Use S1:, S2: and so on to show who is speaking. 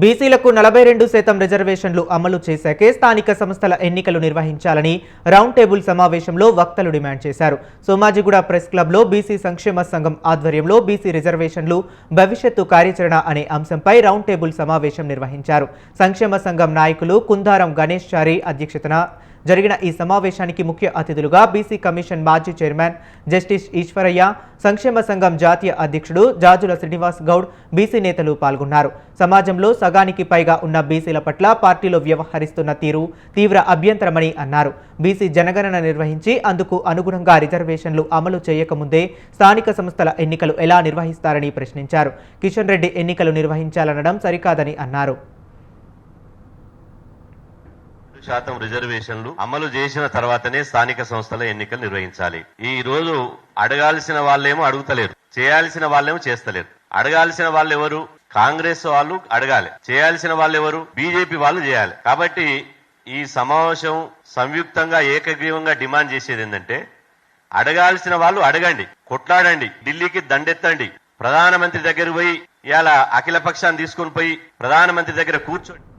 S1: బీసీలకు నలభై రెండు శాతం రిజర్వేషన్లు అమలు చేశాకే స్థానిక సంస్థల ఎన్నికలు నిర్వహించాలని రౌండ్ టేబుల్ సమావేశంలో వక్తలు డిమాండ్ చేశారు. సోమాజిగూడ ప్రెస్ క్లబ్లో బీసీ సంక్షేమ సంఘం ఆధ్వర్యంలో బీసీ రిజర్వేషన్లు భవిష్యత్తు కార్యాచరణ అనే అంశంపై రౌండ్ టేబుల్ సమావేశం నిర్వహించారు. సంక్షేమ సంఘం నాయకులు కుందారం గణేష్ చారి అధ్యక్షతన జరిగిన ఈ సమావేశానికి ముఖ్య అతిథులుగా బీసీ కమిషన్ మాజీ చైర్మన్ జస్టిస్ ఈశ్వరయ్య సంక్షేమ సంఘం జాతీయ అధ్యక్షుడు జాజుల శ్రీనివాస్ గౌడ్ బీసీ నేతలు పాల్గొన్నారు. సమాజంలో సగానికి పైగా ఉన్న బీసీల పట్ల పార్టీలో వ్యవహరిస్తున్న తీరు తీవ్ర అభ్యంతరమని అన్నారు. బీసీ జనగణన నిర్వహించి అందుకు అనుగుణంగా రిజర్వేషన్లు అమలు చేయకముందే స్థానిక సంస్థల ఎన్నికలు ఎలా నిర్వహిస్తారని ప్రశ్నించారు. కిషన్ రెడ్డి ఎన్నికలు నిర్వహించాలనడం సరికాదని అన్నారు.
S2: శాతం రిజర్వేషన్లు అమలు చేసిన తర్వాతనే స్థానిక సంస్థల ఎన్నికలు నిర్వహించాలి. ఈ రోజు అడగాల్సిన వాళ్ళేమో అడుగుతలేరు. చేయాల్సిన వాళ్ళేమో చేస్తలేరు. అడగాల్సిన వాళ్ళు ఎవరు కాంగ్రెస్ వాళ్ళు అడగాలి. చేయాల్సిన వాళ్ళు ఎవరు బీజేపీ వాళ్ళు చేయాలి. కాబట్టి ఈ సమావేశం సంయుక్తంగా ఏకగ్రీవంగా డిమాండ్ చేసేది ఏంటంటే అడగాల్సిన వాళ్ళు అడగండి కొట్లాడండి ఢిల్లీకి దండెత్తండి. ప్రధానమంత్రి దగ్గర పోయి ఇలా అఖిల పక్షాన్ని తీసుకొని పోయి ప్రధానమంత్రి దగ్గర కూర్చోండి.